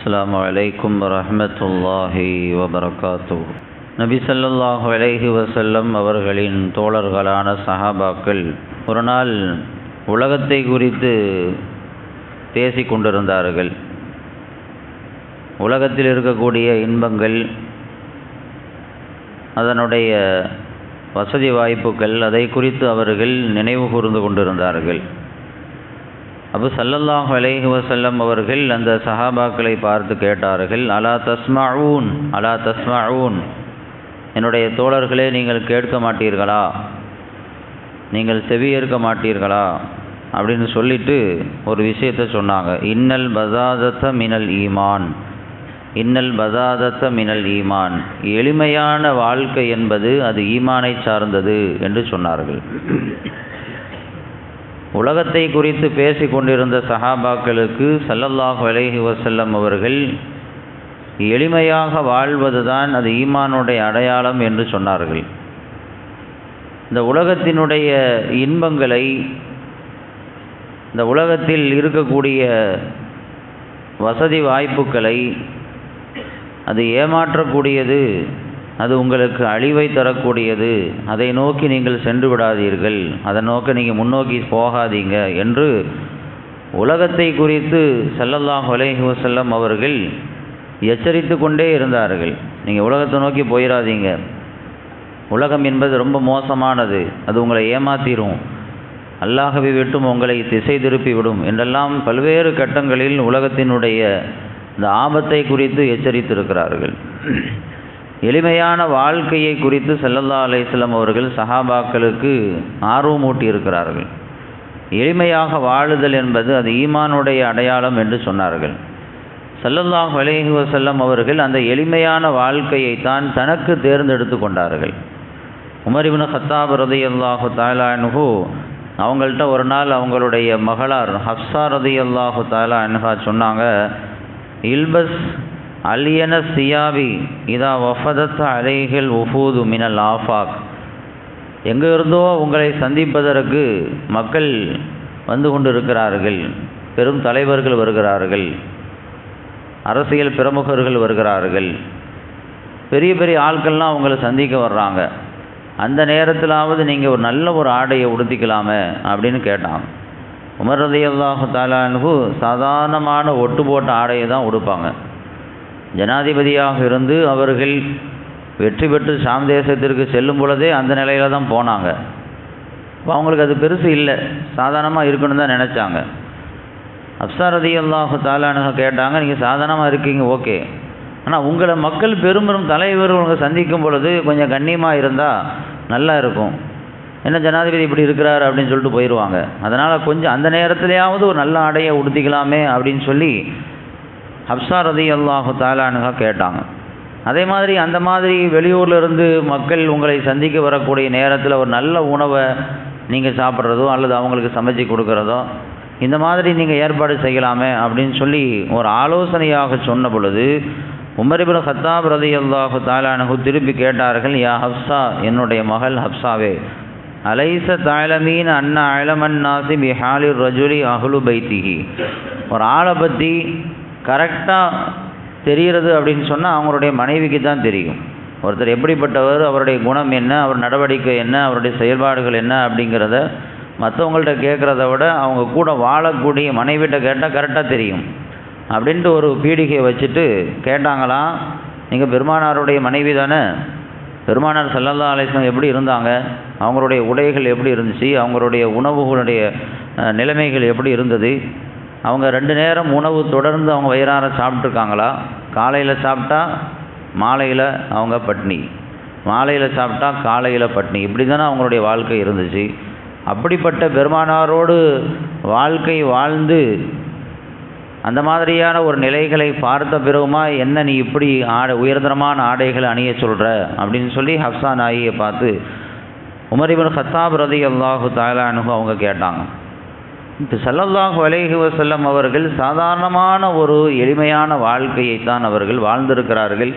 السلام عليكم ورحمة الله وبركاته நபி ஸல்லல்லாஹு அலைஹி வஸல்லம் அவர்களின் தோழர்களான சஹாபாக்கள் ஒரு நாள் உலகத்தை குறித்து பேசிக் கொண்டிருந்தார்கள் உலகத்தில் இருக்கக்கூடிய இன்பங்கள் அதனுடைய வசதி வாய்ப்புகள் அதை குறித்து அவர்கள் நினைவு கூர்ந்து கொண்டிருந்தார்கள் அபு சல்லல்லாஹ் அலேஹி வசல்லம் அவர்கள் அந்த சஹாபாக்களை பார்த்து கேட்டார்கள் அலா தஸ்மஊன்? அலா தஸ்மஊன்? என்னுடைய தோழர்களே நீங்கள் கேட்க மாட்டீர்களா? நீங்கள் செவியேற்க மாட்டீர்களா? அப்படின்னு சொல்லிட்டு ஒரு விஷயத்தை சொன்னாங்க. இன்னல் பதாதத்த மினல் ஈமான். இன்னல் பதாதத்த மினல் ஈமான். எளிமையான வாழ்க்கை என்பது அது ஈமானை சார்ந்தது என்று சொன்னார்கள். உலகத்தை குறித்து பேசி கொண்டிருந்த சஹாபாக்களுக்கு சல்லல்லாஹு அலஹி வசல்லம் அவர்கள் எளிமையாக வாழ்வதுதான் அது ஈமானுடைய அடையாளம் என்று சொன்னார்கள். இந்த உலகத்தினுடைய இன்பங்களை இந்த உலகத்தில் இருக்கக்கூடிய வசதி வாய்ப்புகளை அது ஏமாற்றக்கூடியது. அது உங்களுக்கு அழிவை தரக்கூடியது. அதை நோக்கி நீங்கள் சென்று விடாதீர்கள். அதை நோக்கி நீங்கள் முன்னோக்கி போகாதீங்க என்று உலகத்தை குறித்து சல்லல்லாஹ் அலைஹி வசல்லம் அவர்கள் எச்சரித்து கொண்டே இருந்தார்கள். நீங்கள் உலகத்தை நோக்கி போயிடாதீங்க உலகம் என்பது ரொம்ப மோசமானது. அது உங்களை ஏமாத்திரும். அல்லாகவே விட்டும் உங்களை திசை திருப்பி விடும் என்றெல்லாம் பல்வேறு கட்டங்களில் உலகத்தினுடைய இந்த ஆபத்தை குறித்து எச்சரித்திருக்கிறார்கள். எளிமையான வாழ்க்கையை குறித்து செல்லல்லா அலையம் அவர்கள் சஹாபாக்களுக்கு ஆர்வமூட்டி இருக்கிறார்கள் எளிமையாக வாழுதல் என்பது அது ஈமானுடைய அடையாளம் என்று சொன்னார்கள். சல்லல்லாஹ் அலேஹி வசல்லம் அவர்கள் அந்த எளிமையான வாழ்க்கையைத்தான் தனக்கு தேர்ந்தெடுத்து கொண்டார்கள். உமரிபின் ஹத்தாப் ரதி அல்லாஹு தாலானுஹு அவங்கள்ட்ட ஒரு நாள் அவங்களுடைய மகளார் ஹப்சா ரதி அல்லாஹு தாலா அன்ஹா சொன்னாங்க இல்பஸ் அலியன சியாபி இதா வஃபதத் அலைகள் உஃபூது மினல் ஆஃபாக். எங்கே இருந்தோ உங்களை சந்திப்பதற்கு மக்கள் வந்து கொண்டிருக்கிறார்கள் பெரும் தலைவர்கள் வருகிறார்கள் அரசியல் பிரமுகர்கள் வருகிறார்கள். பெரிய பெரிய ஆட்கள்லாம் அவங்கள சந்திக்க வர்றாங்க. அந்த நேரத்திலாவது நீங்கள் ஒரு நல்ல ஒரு ஆடையை உடுத்திக்கலாமே அப்படின்னு கேட்டாங்க. உமர் ரதி அல்லாஹு தாலானு சாதாரணமான ஒட்டு போட்ட ஆடையை தான் உடுப்பாங்க. ஜனாதிபதியாக இருந்து அவர்கள் வெற்றி பெற்று சாம் தேசத்திற்கு செல்லும் பொழுதே அந்த நிலையில் தான் போனாங்க. இப்போ அவங்களுக்கு அது பெருசு இல்லை. சாதாரணமாக இருக்கணும்னு தான் நினச்சாங்க. அப்சாரதி அல்லாஹு தாலானுக கேட்டாங்க நீங்கள் சாதாரணமாக இருக்கீங்க ஓகே. ஆனால் உங்களை மக்கள் பெரும்பெரும் பெரும் தலைவர் உங்களை சந்திக்கும் பொழுது கொஞ்சம் கண்ணியமாக இருந்தால் நல்லா இருக்கும். என்ன ஜனாதிபதி இப்படி இருக்கிறார்? அப்படின்னு சொல்லிட்டு போயிடுவாங்க அதனால் கொஞ்சம் அந்த நேரத்துலையாவது ஒரு நல்ல ஆடையை உடுத்திக்கலாமே அப்படின்னு சொல்லி ஹப்சா ரதி அல்லாஹு தாலானுகா கேட்டாங்க. அதே மாதிரி அந்த மாதிரி வெளியூர்லேருந்து மக்கள் உங்களை சந்திக்க வரக்கூடிய நேரத்தில் ஒரு நல்ல உணவை நீங்கள் சாப்பிட்றதோ அல்லது அவங்களுக்கு சமைச்சு கொடுக்குறதோ இந்த மாதிரி நீங்கள் ஏற்பாடு செய்யலாமே அப்படின்னு சொல்லி ஒரு ஆலோசனையாக சொன்ன பொழுது உமரிபுல் ஹத்தாப் ரதி அல்லாஹு தாலானு திருப்பி கேட்டார்கள் யா ஹப்சா என்னுடைய மகள் ஹப்சாவே அலைச தாயலமீன் அண்ணா அயலமன் நாசி பிஹாலிர் ரஜுலி அஹுலு பைத்திகி ஒரு ஆளை பற்றி கரெக்டாக தெரிகிறது அப்படின்னு சொன்னால் அவங்களுடைய மனைவிக்கு தான் தெரியும். ஒருத்தர் எப்படிப்பட்டவர் அவருடைய குணம் என்ன அவர் நடவடிக்கை என்ன அவருடைய செயல்பாடுகள் என்ன அப்படிங்கிறத மற்றவங்கள்ட்ட கேட்குறத விட அவங்க கூட வாழக்கூடிய மனைவிட்ட கேட்டால் கரெக்டாக தெரியும். அப்படின்ட்டு ஒரு பீடிகையை வச்சுட்டு கேட்டாங்களாம் நீங்கள் பெருமானாருடைய மனைவி தானே? பெருமானார் செல்லல்லா அலிஸ்லாம் எப்படி இருந்தாங்க? அவங்களுடைய உடைகள் எப்படி இருந்துச்சு? அவங்களுடைய உணவுகளுடைய நிலைமைகள் எப்படி இருந்தது? அவங்க ரெண்டு நேரம் உணவு தொடர்ந்து அவங்க வயிறார சாப்பிட்ருக்காங்களா காலையில் சாப்பிட்டா மாலையில் அவங்க பட்னி. மாலையில் சாப்பிட்டா காலையில் பட்னி. இப்படி தானே அவங்களுடைய வாழ்க்கை இருந்துச்சு. அப்படிப்பட்ட பெருமானாரோடு வாழ்க்கை வாழ்ந்து அந்த மாதிரியான ஒரு நிலைகளை பார்த்த பிறகுமா என்ன நீ இப்படி ஆடை உயர்தரமான ஆடைகளை அணிய சொல்கிற அப்படின்னு சொல்லி ஹப்சா நாயியை பார்த்து உமரிபன் ஹத்தாப் ரதி அல்லாஹு தாலானு அவங்க கேட்டாங்க. சல்லல்லாஹு அலைஹி வசல்லம் அவர்கள் சாதாரணமான ஒரு எளிமையான வாழ்க்கையைத்தான் அவர்கள் வாழ்ந்திருக்கிறார்கள்.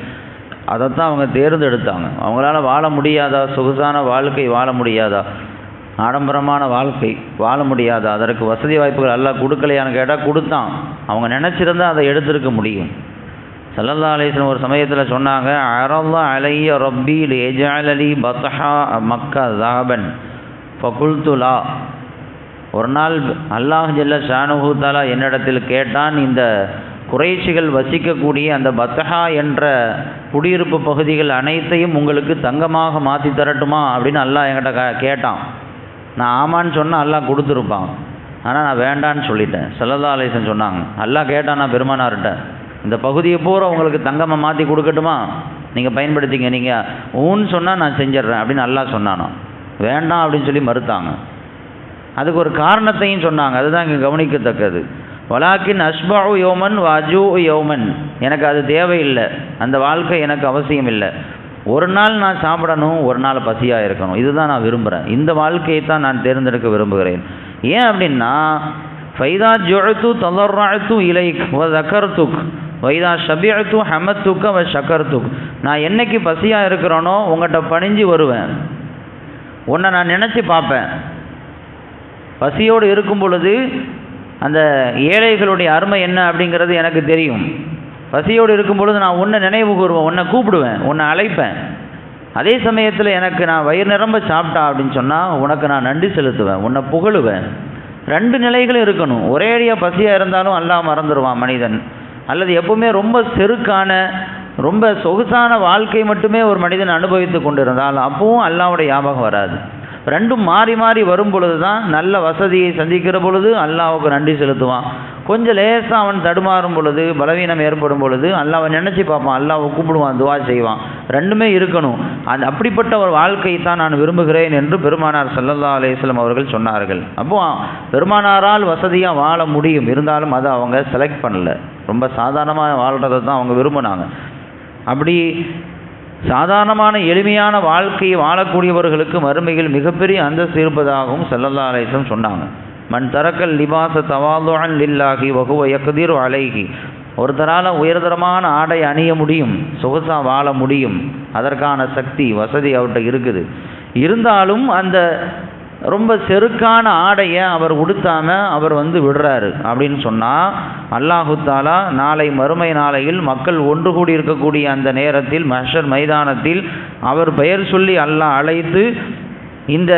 அதைத்தான் அவங்க தேர்ந்தெடுத்தாங்க. அவங்களால வாழ முடியாதா? சொகுசான வாழ்க்கை வாழ முடியாதா? ஆடம்பரமான வாழ்க்கை வாழ முடியாதா? அதற்கு வசதி வாய்ப்புகள் எல்லாம் கொடுக்கலையான்னு கேட்டால் கொடுத்தான். அவங்க நினச்சிருந்தால் அதை எடுத்திருக்க முடியும். சல்லல்லா அலிஸ்லம் ஒரு சமயத்தில் சொன்னாங்க அரல்லா அலைய ரப்பி லேஜாலி பத்ஹா மக்கா தாபன் ஃபகுல்துலா ஒரு நாள் அல்லாஹ் ஜல்ல ஷானுஹூத்தாலா என்னிடத்தில் கேட்டான் இந்த குறைச்சிகள் வசிக்கக்கூடிய அந்த பத்தஹா என்ற குடியிருப்பு பகுதிகள் அனைத்தையும் உங்களுக்கு தங்கமாக மாற்றி தரட்டுமா அப்படின்னு அல்லாஹ் என்கிட்ட க கேட்டான். நான் ஆமான்னு சொன்னால் அல்லாஹ் கொடுத்துருப்பான். ஆனால் நான் வேண்டான்னு சொல்லிட்டேன். சல்லல்லா அலிசன் சொன்னாங்க. அல்லாஹ் கேட்டான் நான் பெருமானார்கிட்ட இந்த பகுதியை பூரா உங்களுக்கு தங்கமாக மாற்றி கொடுக்கட்டுமா? நீங்கள் பயன்படுத்திங்க நீங்கள் ஊன்னு சொன்னால் நான் செஞ்சிட்றேன் அப்படின்னு அல்லாஹ் சொன்னானோ வேண்டாம் அப்படின்னு சொல்லி மறுத்தாங்க. அதுக்கு ஒரு காரணத்தையும் சொன்னாங்க. அதுதான் இங்கே கவனிக்கத்தக்கது. வலாக்கின் அஷ்பாவு யோமன் வாஜு யோமன். எனக்கு அது தேவையில்லை. அந்த வாழ்க்கை எனக்கு அவசியம் இல்லை ஒரு நாள் நான் சாப்பிடணும் ஒரு நாள் பசியாக இருக்கணும். இதுதான் நான் விரும்புகிறேன் இந்த வாழ்க்கையை தான் நான் தேர்ந்தெடுக்க விரும்புகிறேன். ஏன் அப்படின்னா ஃபைதா ஜொழுத்து தொலர்ராழ்த்து இலைக் தக்கர்த்துக் வைதா ஷபியத்து ஹமத்துக்க வ ஷக்கர்த்துக் நான் என்னைக்கு பசியாக இருக்கிறேனோ உங்கள்கிட்ட பணிஞ்சு வருவேன். உன்னை நான் நினச்சி பார்ப்பேன். பசியோடு இருக்கும் பொழுது அந்த ஏழைகளுடைய அருமை என்ன அப்படிங்கிறது எனக்கு தெரியும். பசியோடு இருக்கும் பொழுது நான் உன்னை நினைவு கூறுவேன் உன்னை கூப்பிடுவேன் உன்னை அழைப்பேன். அதே சமயத்தில் எனக்கு நான் வயிறு நிரம்ப சாப்பிட்டா அப்படின்னு சொன்னால் உனக்கு நான் நன்றி செலுத்துவேன் உன்னை புகழுவேன். ரெண்டு நிலைகளும் இருக்கணும். ஒரே அடியாக பசியாக இருந்தாலும் அல்லா மறந்துடுவான் மனிதன். அல்லது எப்பவுமே ரொம்ப செருக்கான ரொம்ப சொகுசான வாழ்க்கை மட்டுமே ஒரு மனிதன் அனுபவித்து கொண்டிருந்தால் அப்பவும் அல்லாவோட ஞாபகம் வராது. ரெண்டும் மாறி மாறி வரும் பொழுது தான் நல்ல வசதியை சந்திக்கிற பொழுது அல்லாவுக்கு நன்றி செலுத்துவான். கொஞ்சம் லேசாக அவன் தடுமாறும் பொழுது பலவீனம் ஏற்படும் பொழுது அல்லாவை நினச்சி பார்ப்பான். அல்லாவை கூப்பிடுவான் துவா செய்வான். ரெண்டுமே இருக்கணும். அந்த அப்படிப்பட்ட ஒரு வாழ்க்கையை தான் நான் விரும்புகிறேன் என்று பெருமானார் சல்லல்லா அலிஸ்லம் அவர்கள் சொன்னார்கள். அப்போ பெருமானாரால் வசதியாக வாழ முடியும். இருந்தாலும் அதை அவங்க செலக்ட் பண்ணல. ரொம்ப சாதாரணமாக வாழ்கிறத தான் அவங்க விரும்பினாங்க. அப்படி சாதாரணமான எளிமையான வாழ்க்கையை வாழக்கூடியவர்களுக்கு மறுமையில் மிகப்பெரிய அந்தஸ்து இருப்பதாகவும் செல்லல்லா அலேசம் சொன்னாங்க. மண் தரக்கல் லிபாச தவாதுவன் லில்லாகி வகுவ யக்குதீர் அலைகி ஒருத்தரால் உயர்தரமான ஆடை அணிய முடியும் சொகுசாக வாழ முடியும். அதற்கான சக்தி வசதி அவர்கிட்ட இருக்குது. இருந்தாலும் அந்த ரொம்ப செருக்கான ஆடையை அவர் உடுத்தாம அவர் வந்து விடுறாரு. அப்படின்னு சொன்னால் அல்லாஹுத்தாலா நாளை மறுமை நாளையில் மக்கள் ஒன்று கூடி இருக்கக்கூடிய அந்த நேரத்தில் மஷர் மைதானத்தில் அவர் பெயர் சொல்லி அல்லாஹ் அழைத்து இந்த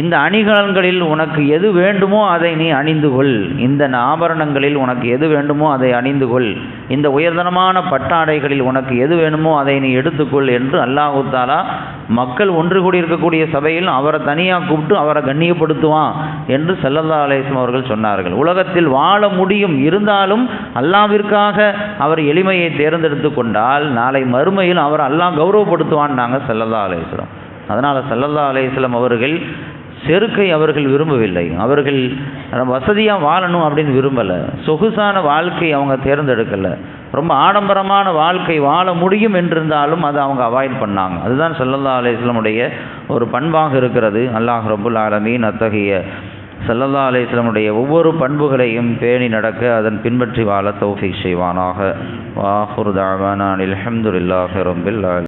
இந்த அணிகலன்களில் உனக்கு எது வேண்டுமோ அதை நீ அணிந்து கொள். இந்த ஆபரணங்களில் உனக்கு எது வேண்டுமோ அதை அணிந்து கொள். இந்த உயர்தனமான பட்டாடைகளில் உனக்கு எது வேணுமோ அதை நீ எடுத்துக்கொள் என்று அல்லாஹு தாலா மக்கள் ஒன்று கூடி இருக்கக்கூடிய சபையில் அவரை தனியாக கூப்பிட்டு அவரை கண்ணியப்படுத்துவான் என்று செல்லல்லா அலேஸ்லம் அவர்கள் சொன்னார்கள். உலகத்தில் வாழ முடியும் இருந்தாலும் அல்லாவிற்காக அவர் எளிமையை தேர்ந்தெடுத்து கொண்டால் நாளை மறுமையில் அவர் அல்லாஹ் கௌரவப்படுத்துவான் நாங்கள் செல்லல்லா அலேஸ்லம் அதனால் சல்லல்லா அலையம் அவர்கள் செருக்கை அவர்கள் விரும்பவில்லை. அவர்கள் வசதியாக வாழணும் அப்படின்னு விரும்பலை. சொகுசான வாழ்க்கை அவங்க தேர்ந்தெடுக்கலை. ரொம்ப ஆடம்பரமான வாழ்க்கை வாழ முடியும் என்றிருந்தாலும் அதை அவங்க அவாய்ட் பண்ணாங்க. அதுதான் சல்லல்லா அலையமுடைய ஒரு பண்பாக இருக்கிறது. அல்லாஹ் ரபுல் ஆலமீன் அத்தகைய சல்லல்லா அலையமுடைய ஒவ்வொரு பண்புகளையும் பேணி நடக்க அதன் பின்பற்றி வாழ தௌஃபிக் செய்வானாக. வாஹுர் தாவானில் அஹமதுல்லாஹ் ரபில்